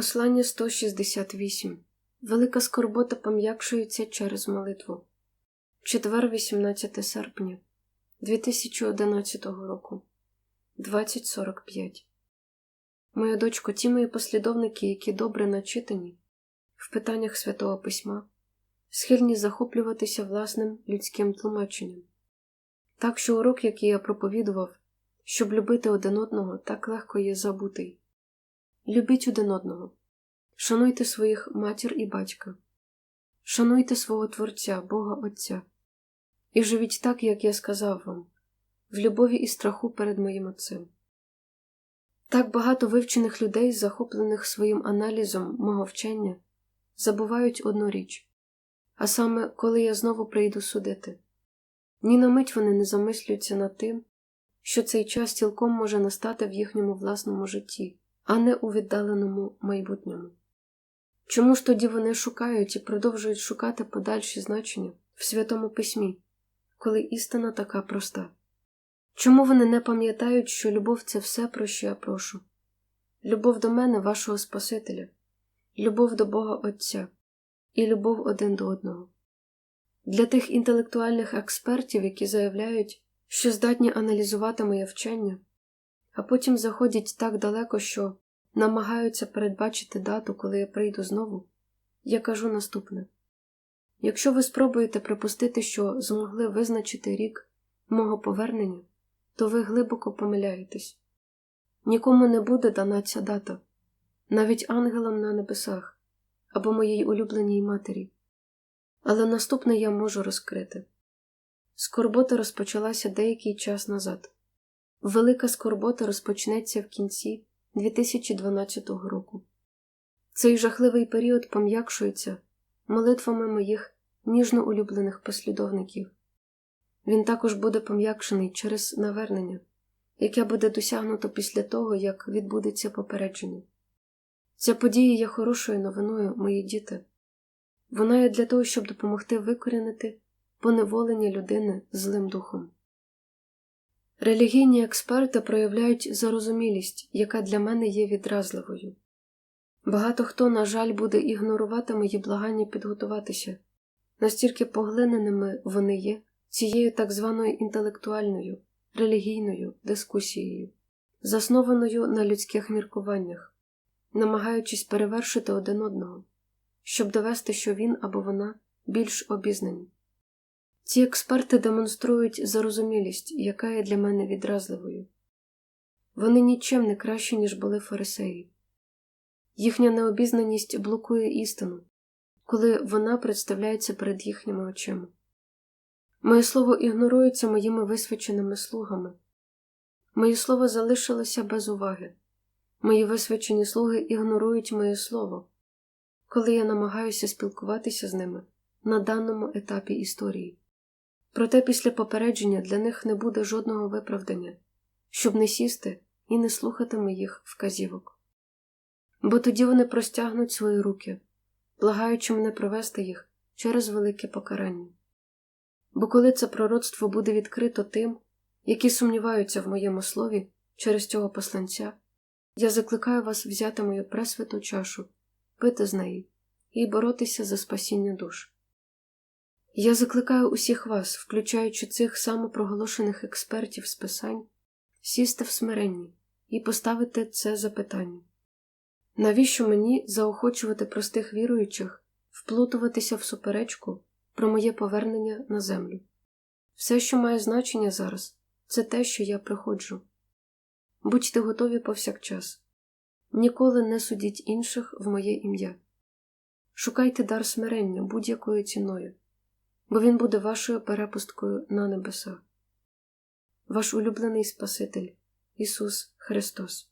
Послання 168. Велика скорбота пом'якшується через молитву. Четвер, 18 серпня 2011 року. 20.45. Моя дочко, ті мої послідовники, які добре начитані в питаннях Святого Письма, схильні захоплюватися власним людським тлумаченням. Так що урок, який я проповідував, щоб любити один одного, так легко є забутий. Любіть один одного, шануйте своїх матір і батька, шануйте свого Творця, Бога Отця, і живіть так, як я сказав вам, в любові і страху перед моїм Отцем. Так багато вивчених людей, захоплених своїм аналізом мого вчення, забувають одну річ, а саме, коли я знову прийду судити. Ні на мить вони не замислюються над тим, що цей час цілком може настати в їхньому власному житті а не у віддаленому майбутньому. Чому ж тоді вони шукають і продовжують шукати подальші значення в Святому Письмі, коли істина така проста? Чому вони не пам'ятають, що любов це все, про що я прошу? Любов до мене, вашого Спасителя, любов до Бога Отця і любов один до одного. Для тих інтелектуальних експертів, які заявляють, що здатні аналізувати моє вчення, а потім заходять так далеко, що намагаються передбачити дату, коли я прийду знову, я кажу наступне: якщо ви спробуєте припустити, що змогли визначити рік мого повернення, то ви глибоко помиляєтесь. Нікому не буде дана ця дата, навіть ангелам на небесах або моїй улюбленій матері. Але наступне я можу розкрити. Скорбота розпочалася деякий час назад. Велика скорбота розпочнеться в кінці 2012 року. Цей жахливий період пом'якшується молитвами моїх ніжно улюблених послідовників. Він також буде пом'якшений через навернення, яке буде досягнуто після того, як відбудеться попередження. Ця подія є хорошою новиною, мої діти. Вона є для того, щоб допомогти викорінити поневолення людини злим духом. Релігійні експерти проявляють зарозумілість, яка для мене є відразливою. Багато хто, на жаль, буде ігнорувати мої благання підготуватися, настільки поглиненими вони є цією так званою інтелектуальною, релігійною дискусією, заснованою на людських міркуваннях, намагаючись перевершити один одного, щоб довести, що він або вона більш обізнані. Ці експерти демонструють зарозумілість, яка є для мене відразливою. Вони нічим не кращі, ніж були фарисеї. Їхня необізнаність блокує істину, коли вона представляється перед їхніми очима. Моє слово ігнорується моїми висвяченими слугами. Моє слово залишилося без уваги. Мої висвячені слуги ігнорують моє слово, коли я намагаюся спілкуватися з ними на даному етапі історії. Проте після попередження для них не буде жодного виправдання, щоб не сісти і не слухати моїх вказівок. Бо тоді вони простягнуть свої руки, благаючи мене провести їх через велике покарання. Бо коли це пророцтво буде відкрито тим, які сумніваються в моєму слові через цього посланця, я закликаю вас взяти мою пресвяту чашу, пити з неї і боротися за спасіння душ. Я закликаю усіх вас, включаючи цих самопроголошених експертів з писань, сісти в смиренні і поставити це запитання. Навіщо мені заохочувати простих віруючих, вплутуватися в суперечку про моє повернення на землю? Все, що має значення зараз, це те, що я приходжу. Будьте готові повсякчас. Ніколи не судіть інших в моє ім'я. Шукайте дар смирення будь-якою ціною бо Він буде вашою перепусткою на небеса. Ваш улюблений Спаситель Ісус Христос.